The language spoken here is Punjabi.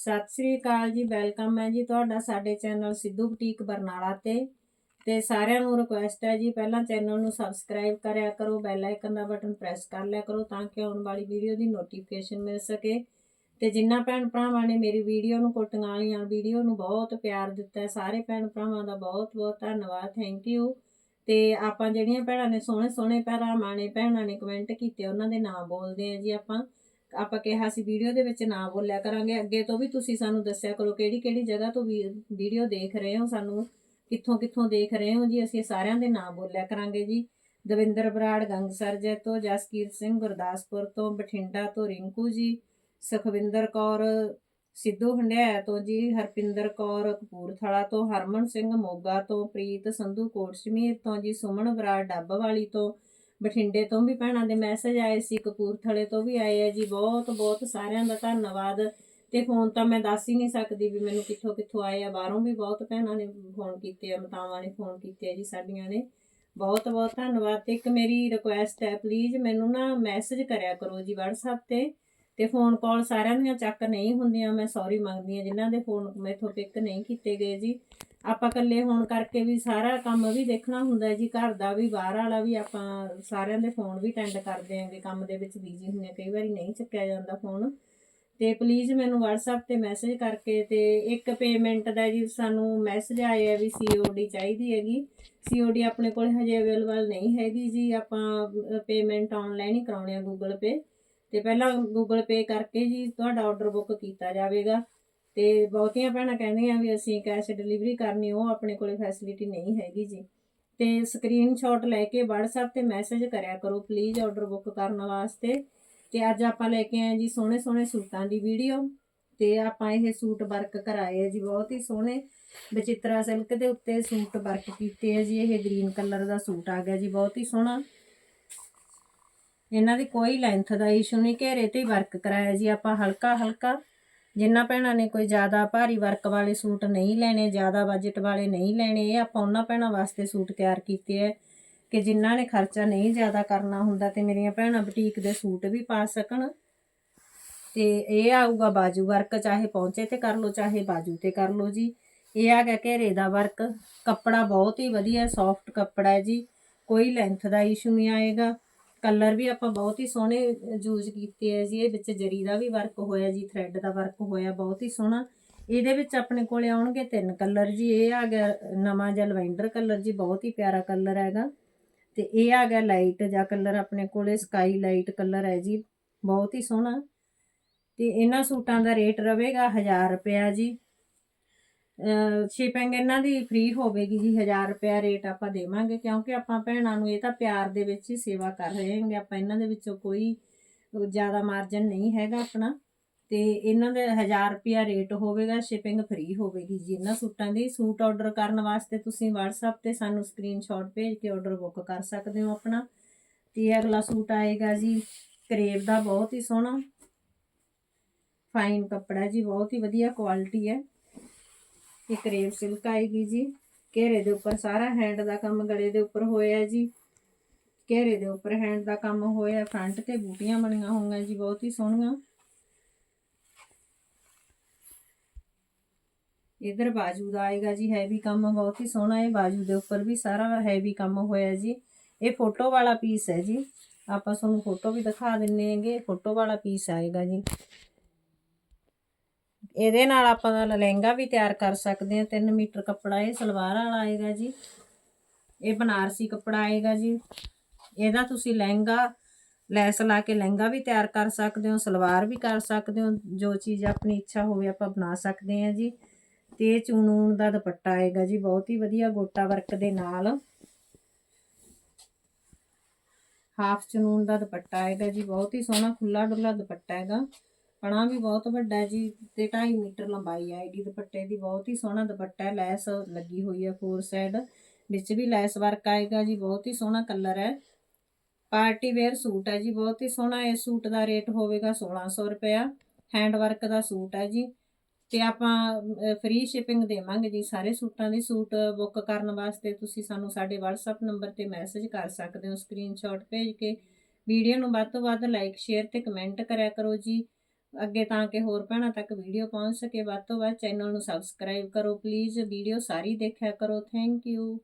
ਸਤਿ ਸ੍ਰੀ ਅਕਾਲ ਜੀ, ਵੈਲਕਮ ਹੈ ਜੀ ਤੁਹਾਡਾ ਸਾਡੇ ਚੈਨਲ ਸਿੱਧੂ ਬੁਟੀਕ ਬਰਨਾਲਾ ਤੇ। ਤੇ ਸਾਰਿਆਂ ਨੂੰ ਰਿਕੁਐਸਟ ਹੈ ਜੀ, ਪਹਿਲਾਂ ਚੈਨਲ ਨੂੰ ਸਬਸਕ੍ਰਾਈਬ ਕਰਿਆ ਕਰੋ ਬੈਲ ਆਈਕਨ ਦਾ ਬਟਨ ਪ੍ਰੈਸ ਕਰ ਲਿਆ ਕਰੋ ਤਾਂ ਕਿ ਆਉਣ ਵਾਲੀ ਵੀਡੀਓ ਦੀ ਨੋਟੀਫਿਕੇਸ਼ਨ ਮਿਲ ਸਕੇ। ਤੇ ਜਿੰਨਾ ਭੈਣ ਭਰਾਵਾਂ ਨੇ ਮੇਰੀ ਵੀਡੀਓ ਨੂੰ, ਕੋਟੀਆਂ ਵਾਲੀਆਂ ਵੀਡੀਓ ਨੂੰ ਬਹੁਤ ਪਿਆਰ ਦਿੱਤਾ, ਸਾਰੇ ਭੈਣ ਭਰਾਵਾਂ ਦਾ ਬਹੁਤ ਬਹੁਤ ਧੰਨਵਾਦ ਥੈਂਕ ਯੂ ਤੇ ਆਪਾਂ ਜਿਹੜੀਆਂ ਭੈਣਾਂ ਨੇ ਸੋਹਣੇ ਸੋਹਣੇ ਭਰਾਵਾਂ ਨੇ, ਭੈਣਾਂ ਨੇ ਕਮੈਂਟ ਕੀਤੇ, ਉਹਨਾਂ ਦੇ ਨਾਮ ਬੋਲਦੇ ਆ ਜੀ ਆਪਾਂ। ਆਪਾਂ ਕਿਹਾ ਸੀ ਵੀਡੀਓ ਦੇ ਵਿੱਚ ਨਾ ਬੋਲਿਆ ਕਰਾਂਗੇ। ਅੱਗੇ ਤੋਂ ਵੀ ਤੁਸੀਂ ਸਾਨੂੰ ਦੱਸਿਆ ਕਰੋ ਕਿਹੜੀ ਕਿਹੜੀ ਜਗ੍ਹਾ ਤੋਂ ਵੀਡੀਓ ਦੇਖ ਰਹੇ ਹੋ, ਸਾਨੂੰ ਕਿੱਥੋਂ ਕਿੱਥੋਂ ਦੇਖ ਰਹੇ ਹੋ ਜੀ, ਅਸੀਂ ਸਾਰਿਆਂ ਦੇ ਨਾਮ ਬੋਲਿਆ ਕਰਾਂਗੇ ਜੀ। ਦਵਿੰਦਰ ਬਰਾੜ, ਗੰਗਸਰ ਜੈ ਤੋਂ ਜਸਕੀਰ ਸਿੰਘ, ਗੁਰਦਾਸਪੁਰ ਤੋਂ, ਬਠਿੰਡਾ ਤੋਂ ਰਿੰਕੂ ਜੀ, ਸੁਖਵਿੰਦਰ ਕੌਰ, ਸਿੱਧੂ ਹੰਡਿਆਇਆ ਤੋਂ ਜੀ, ਹਰਪਿੰਦਰ ਕੌਰ, ਕਪੂਰਥਲਾ ਤੋਂ, ਹਰਮਨ ਸਿੰਘ ਮੋਗਾ ਤੋਂ, ਪ੍ਰੀਤ ਸੰਧੂ ਕੋਟਸ਼ਮੀਰ ਤੋਂ ਜੀ, ਸੁਮਨ ਬਰਾੜ, ਡੱਬਵਾਲੀ ਤੋਂ ਬਠਿੰਡੇ ਤੋਂ ਵੀ ਭੈਣਾਂ ਦੇ ਮੈਸੇਜ ਆਏ ਸੀ, ਕਪੂਰਥਲੇ ਤੋਂ ਵੀ ਆਏ ਆ ਜੀ, ਬਹੁਤ ਬਹੁਤ ਸਾਰਿਆਂ ਦਾ ਧੰਨਵਾਦ। ਤੇ ਫੋਨ ਤਾਂ ਮੈਂ ਦੱਸ ਹੀ ਨਹੀਂ ਸਕਦੀ ਵੀ ਮੈਨੂੰ ਕਿੱਥੋਂ ਕਿੱਥੋਂ ਆਏ ਆ। ਬਾਹਰੋਂ ਵੀ ਬਹੁਤ ਭੈਣਾਂ ਨੇ ਫੋਨ ਕੀਤੇ ਆ ਮਤਾਵਾਂ ਨੇ ਫੋਨ ਕੀਤੇ ਆ ਜੀ ਸਾਡੀਆਂ ਨੇ। ਬਹੁਤ ਬਹੁਤ ਧੰਨਵਾਦ। ਤੇ ਇੱਕ ਮੇਰੀ ਰਿਕੁਐਸਟ ਹੈ ਪਲੀਜ਼ ਮੈਨੂੰ ਨਾ ਮੈਸੇਜ ਕਰਿਆ ਕਰੋ ਜੀ WhatsApp ਤੇ। ਤੇ ਫੋਨ ਕਾਲ ਸਾਰਿਆਂ ਦੀਆਂ ਚੱਕ ਨਹੀਂ ਹੁੰਦੀਆਂ, ਮੈਂ ਸੌਰੀ ਮੰਗਦੀ ਆ ਜਿਨ੍ਹਾਂ ਦੇ ਫੋਨ ਮੇਥੋਂ ਪਿਕ ਨਹੀਂ ਕੀਤੇ ਗਏ ਜੀ। ਆਪਾਂ ਇਕੱਲੇ ਹੋਣ ਕਰਕੇ ਵੀ ਸਾਰਾ ਕੰਮ ਵੀ ਦੇਖਣਾ ਹੁੰਦਾ ਜੀ ਘਰ ਦਾ ਵੀ ਬਾਹਰ ਵਾਲਾ ਵੀ ਆਪਾਂ ਸਾਰਿਆਂ ਦੇ ਫੋਨ ਵੀ ਅਟੈਂਡ ਕਰਦੇ ਆਂਗੇ ਕੰਮ ਦੇ ਵਿੱਚ ਬਿਜ਼ੀ ਹੁੰਦੇ ਆ, ਕਈ ਵਾਰੀ ਨਹੀਂ ਚੱਕਿਆ ਜਾਂਦਾ ਫੋਨ ਤੇ ਪਲੀਜ਼ ਮੈਨੂੰ WhatsApp ਤੇ ਮੈਸੇਜ ਕਰਕੇ ਤੇ ਇੱਕ ਪੇਮੈਂਟ ਦਾ ਜੀ ਸਾਨੂੰ ਮੈਸੇਜ ਆਇਆ ਵੀ COD ਚਾਹੀਦੀ ਹੈਗੀ। COD ਆਪਣੇ ਕੋਲ ਹਜੇ ਅਵੇਲੇਬਲ ਨਹੀਂ ਹੈਗੀ ਜੀ ਆਪਾਂ ਪੇਮੈਂਟ ਆਨਲਾਈਨ ਹੀ ਕਰਾਉਣੀ ਆ Google Pay ਤੇ ਪਹਿਲਾਂ Google Pay ਕਰਕੇ ਜੀ ਤੁਹਾਡਾ ਆਰਡਰ ਬੁੱਕ ਕੀਤਾ ਜਾਵੇਗਾ। ਤੇ ਬਹੁਤੀਆਂ ਭੈਣਾਂ ਕਹਿੰਦੀਆਂ ਵੀ ਅਸੀਂ ਕੈਸ਼ ਡਿਲੀਵਰੀ ਕਰਨੀ, ਉਹ ਆਪਣੇ ਕੋਲੇ ਫੈਸਿਲਿਟੀ ਨਹੀਂ ਹੈਗੀ ਜੀ। ਤੇ ਸਕਰੀਨਸ਼ਾਟ ਲੈ ਕੇ WhatsApp ਤੇ ਮੈਸੇਜ ਕਰਿਆ ਕਰੋ ਪਲੀਜ਼ ਆਰਡਰ ਬੁੱਕ ਕਰਨ ਵਾਸਤੇ। ਤੇ ਅੱਜ ਆਪਾਂ ਲੈ ਕੇ ਆਏ ਜੀ ਸੋਹਣੇ ਸੋਹਣੇ ਸੂਟਾਂ ਦੀ ਵੀਡੀਓ ਤੇ ਆਪਾਂ ਇਹ ਸੂਟ ਵਰਕ ਕਰਾਏ ਆ ਜੀ, ਬਹੁਤ ਹੀ ਸੋਹਣੇ ਬਚਿੱਤਰਾ ਸਿਲਕ ਦੇ ਉੱਤੇ ਸੂਟ ਵਰਕ ਕੀਤੇ ਆ ਜੀ, ਇਹ ਗ੍ਰੀਨ ਕਲਰ ਦਾ ਸੂਟ ਆ ਗਿਆ ਜੀ, ਬਹੁਤ ਹੀ ਸੋਹਣਾ। ਇਹਨਾਂ ਦੀ ਕੋਈ ਲੈਂਥ ਦਾ ਇਸ਼ੂ ਨਹੀਂ, ਘੇਰੇ ਤੇ ਹੀ ਵਰਕ ਕਰਾਇਆ ਜੀ ਆਪਾਂ ਹਲਕਾ ਹਲਕਾ ਜਿਨ੍ਹਾਂ ਭੈਣਾਂ ਨੇ ਕੋਈ ਜ਼ਿਆਦਾ ਭਾਰੀ ਵਰਕ ਵਾਲੇ ਸੂਟ ਨਹੀਂ ਲੈਣੇ, ਜ਼ਿਆਦਾ ਬਜਟ ਵਾਲੇ ਨਹੀਂ ਲੈਣੇ, ਇਹ ਆਪਾਂ ਉਹਨਾਂ ਭੈਣਾਂ ਵਾਸਤੇ ਸੂਟ ਤਿਆਰ ਕੀਤੇ ਹੈ ਕਿ ਜਿਨ੍ਹਾਂ ਨੇ ਖਰਚਾ ਨਹੀਂ ਜ਼ਿਆਦਾ ਕਰਨਾ ਹੁੰਦਾ ਤੇ ਮੇਰੀਆਂ ਭੈਣਾਂ ਬੁਟੀਕ ਦੇ ਸੂਟ ਵੀ ਪਾ ਸਕਣ। ਤੇ ਇਹ ਆਊਗਾ ਬਾਜੂ ਵਰਕ ਚਾਹੇ ਪਹੁੰਚੇ ਤੇ ਕਰ ਲਓ, ਚਾਹੇ ਬਾਜੂ ਤੇ ਕਰ ਲਓ ਜੀ। ਇਹ ਆ ਗਿਆ ਘੇਰੇ ਦਾ ਵਰਕ ਕੱਪੜਾ ਬਹੁਤ ਹੀ ਵਧੀਆ ਸੌਫਟ ਕੱਪੜਾ ਹੈ ਜੀ। ਕੋਈ ਲੈਂਥ ਦਾ ਇਸ਼ੂ ਨਹੀਂ ਆਏਗਾ। ਕਲਰ ਵੀ ਆਪਾਂ ਬਹੁਤ ਹੀ ਸੋਹਣੇ ਯੂਜ਼ ਕੀਤੇ ਹੈ ਜੀ। ਇਹ ਵਿੱਚ ਜਰੀ ਦਾ ਵੀ ਵਰਕ ਹੋਇਆ ਜੀ ਥ੍ਰੈਡ ਦਾ ਵਰਕ ਹੋਇਆ, ਬਹੁਤ ਹੀ ਸੋਹਣਾ। ਇਹਦੇ ਵਿੱਚ ਆਪਣੇ ਕੋਲੇ ਆਉਣਗੇ ਤਿੰਨ ਕਲਰ ਜੀ। ਇਹ ਆ ਗਿਆ ਨਵਾਂ ਜਿਹਾ ਲਵੈਂਡਰ ਕਲਰ ਜੀ, ਬਹੁਤ ਹੀ ਪਿਆਰਾ ਕਲਰ ਹੈਗਾ। ਤੇ ਇਹ ਆ ਗਿਆ ਲਾਈਟ ਜਾਂ ਕਲਰ ਆਪਣੇ ਕੋਲੇ ਸਕਾਈ ਲਾਈਟ ਕਲਰ ਹੈ ਜੀ। ਬਹੁਤ ਹੀ ਸੋਹਣਾ। ਤੇ ਇਹਨਾਂ ਸੂਟਾਂ ਦਾ ਰੇਟ ਰਵੇਗਾ 1000 ਰੁਪਿਆ ਜੀ। ਸ਼ਿਪਿੰਗ ਇਹਨਾਂ ਦੀ ਫ੍ਰੀ ਹੋਵੇਗੀ ਜੀ 1000 ਰੁਪਿਆ ਰੇਟ ਆਪਾਂ ਦੇਵਾਂਗੇ, ਕਿਉਂਕਿ ਆਪਾਂ ਭੈਣਾਂ ਨੂੰ ਇਹ ਤਾਂ ਪਿਆਰ ਦੇ ਵਿੱਚ ਹੀ ਸੇਵਾ ਕਰ ਰਹੇ ਹਾਂਗੇ, ਆਪਾਂ ਇਹਨਾਂ ਦੇ ਵਿੱਚੋਂ ਕੋਈ ਜ਼ਿਆਦਾ ਮਾਰਜਨ ਨਹੀਂ ਹੈਗਾ ਆਪਣਾ। ਤੇ ਇਹਨਾਂ ਦੇ 1000 ਰੁਪਿਆ ਰੇਟ ਹੋਵੇਗਾ ਸ਼ਿਪਿੰਗ ਫ੍ਰੀ ਹੋਵੇਗੀ ਜੀ। ਇਹਨਾਂ ਸੂਟਾਂ ਦੀ ਸੂਟ ਆਰਡਰ ਕਰਨ ਵਾਸਤੇ ਤੁਸੀਂ WhatsApp ਤੇ ਸਾਨੂੰ ਸਕਰੀਨਸ਼ਾਟ ਭੇਜ ਕੇ ਆਰਡਰ ਬੁੱਕ ਕਰ ਸਕਦੇ ਹੋ ਆਪਣਾ। ਤੇ ਅਗਲਾ ਸੂਟ ਆਏਗਾ ਜੀ ਕਰੇਬ ਦਾ ਬਹੁਤ ਹੀ ਸੋਹਣਾ। ਫਾਈਨ ਕੱਪੜਾ ਜੀ, ਬਹੁਤ ਹੀ ਵਧੀਆ ਕੁਆਲਿਟੀ ਹੈ। ਇਹ ਕਰੇਵ ਸਿਲਕ ਆਏਗੀ ਜੀ। ਘੇਰੇ ਦੇ ਉੱਪਰ ਸਾਰਾ ਹੈਂਡ ਦਾ ਕੰਮ ਗਲੇ ਦੇ ਉੱਪਰ ਹੋਇਆ ਜੀ। ਘੇਰੇ ਦੇ ਉੱਪਰ ਹੈਂਡ ਦਾ ਕੰਮ ਹੋਇਆ ਫਰੰਟ ਤੇ ਬੂਟੀਆਂ ਬਣੀਆਂ ਹੋਈਆਂ ਜੀ, ਬਹੁਤ ਹੀ ਸੋਹਣੀਆਂ। ਇਧਰ ਬਾਜੂ ਦਾ ਆਏਗਾ ਜੀ ਹੈਵੀ ਕੰਮ ਬਹੁਤ ਹੀ ਸੋਹਣਾ ਹੈ। ਬਾਜੂ ਦੇ ਉੱਪਰ ਵੀ ਸਾਰਾ ਹੈਵੀ ਕੰਮ ਹੋਇਆ ਜੀ। ਇਹ ਫੋਟੋ ਵਾਲਾ ਪੀਸ ਹੈ ਜੀ। ਆਪਾਂ ਤੁਹਾਨੂੰ ਫੋਟੋ ਵੀ ਦਿਖਾ ਦਿੰਨੇ ਹੈਗੇ ਫੋਟੋ ਵਾਲਾ ਪੀਸ ਆਏਗਾ ਜੀ। ਇਹਦੇ ਨਾਲ ਆਪਾਂ ਦਾ ਲਹਿੰਗਾ ਵੀ ਤਿਆਰ ਕਰ ਸਕਦੇ ਹਾਂ। 3 ਮੀਟਰ ਕੱਪੜਾ ਇਹ ਸਲਵਾਰ ਵਾਲਾ ਆਏਗਾ ਜੀ। ਇਹ ਬਨਾਰਸੀ ਕੱਪੜਾ ਆਏਗਾ ਜੀ। ਇਹਦਾ ਤੁਸੀਂ ਲਹਿੰਗਾ, ਲੈਸ ਲਾ ਕੇ ਲਹਿੰਗਾ ਵੀ ਤਿਆਰ ਕਰ ਸਕਦੇ ਹੋ, ਸਲਵਾਰ ਵੀ ਕਰ ਸਕਦੇ ਹੋ। ਜੋ ਚੀਜ਼ ਆਪਣੀ ਇੱਛਾ ਹੋਵੇ ਆਪਾਂ ਬਣਾ ਸਕਦੇ ਹਾਂ ਜੀ। ਤੇ ਚੂਨੂਨ ਦਾ ਦੁਪੱਟਾ ਆਏਗਾ ਜੀ। ਬਹੁਤ ਹੀ ਵਧੀਆ ਗੋਟਾ ਵਰਕ ਦੇ ਨਾਲ। ਹਾਫ ਚੂਨੂਨ ਦਾ ਦੁਪੱਟਾ ਆਏਗਾ ਜੀ। ਬਹੁਤ ਹੀ ਸੋਹਣਾ ਖੁੱਲਾ ਡੁੱਲਾ ਦੁਪੱਟਾ ਹੈਗਾ। ਪਣਾ ਵੀ ਬਹੁਤ ਵੱਡਾ ਹੈ ਜੀ, ਤੇ 2.5 ਮੀਟਰ ਲੰਬਾਈ ਆਏਗੀ ਦੁਪੱਟੇ ਦੀ ਬਹੁਤ ਹੀ ਸੋਹਣਾ ਦੁਪੱਟਾ ਹੈ, ਲੈਸ ਲੱਗੀ ਹੋਈ ਹੈ ਫੋਰ ਸਾਈਡ, ਵਿੱਚ ਵੀ ਲੈਸ ਵਰਕ ਆਏਗਾ ਜੀ, ਬਹੁਤ ਹੀ ਸੋਹਣਾ ਕਲਰ ਹੈ। ਪਾਰਟੀ ਵੇਅਰ ਸੂਟ ਹੈ ਜੀ, ਬਹੁਤ ਹੀ ਸੋਹਣਾ ਇਹ ਸੂਟ ਦਾ ਰੇਟ ਹੋਵੇਗਾ 1600 ਰੁਪਇਆ, ਹੈਂਡ ਵਰਕ ਦਾ ਸੂਟ ਹੈ ਜੀ। ਤੇ ਆਪਾਂ ਫ੍ਰੀ ਸ਼ਿਪਿੰਗ ਦੇਵਾਂਗੇ ਜੀ, ਸਾਰੇ ਸੂਟਾਂ ਦੀ ਸੂਟ ਬੁੱਕ ਕਰਨ ਵਾਸਤੇ, ਤੁਸੀਂ ਸਾਨੂੰ ਸਾਡੇ WhatsApp ਨੰਬਰ ਤੇ ਮੈਸੇਜ ਕਰ ਸਕਦੇ ਹੋ ਸਕਰੀਨਸ਼ਾਟ ਭੇਜ ਕੇ। ਵੀਡੀਓ ਨੂੰ ਵੱਧ ਤੋਂ ਵੱਧ ਲਾਈਕ ਸ਼ੇਅਰ ਤੇ ਕਮੈਂਟ ਕਰਿਆ ਕਰੋ ਜੀ। ਅੱਗੇ ਤਾਂ ਕਿ ਹੋਰ ਭੈਣਾਂ ਤੱਕ ਵੀਡੀਓ ਪਹੁੰਚ ਸਕੇ। ਵੱਧ ਤੋਂ ਵੱਧ ਚੈਨਲ ਨੂੰ ਸਬਸਕ੍ਰਾਈਬ ਕਰੋ ਪਲੀਜ਼ ਵੀਡੀਓ ਸਾਰੀ ਦੇਖਿਆ ਕਰੋ। Thank you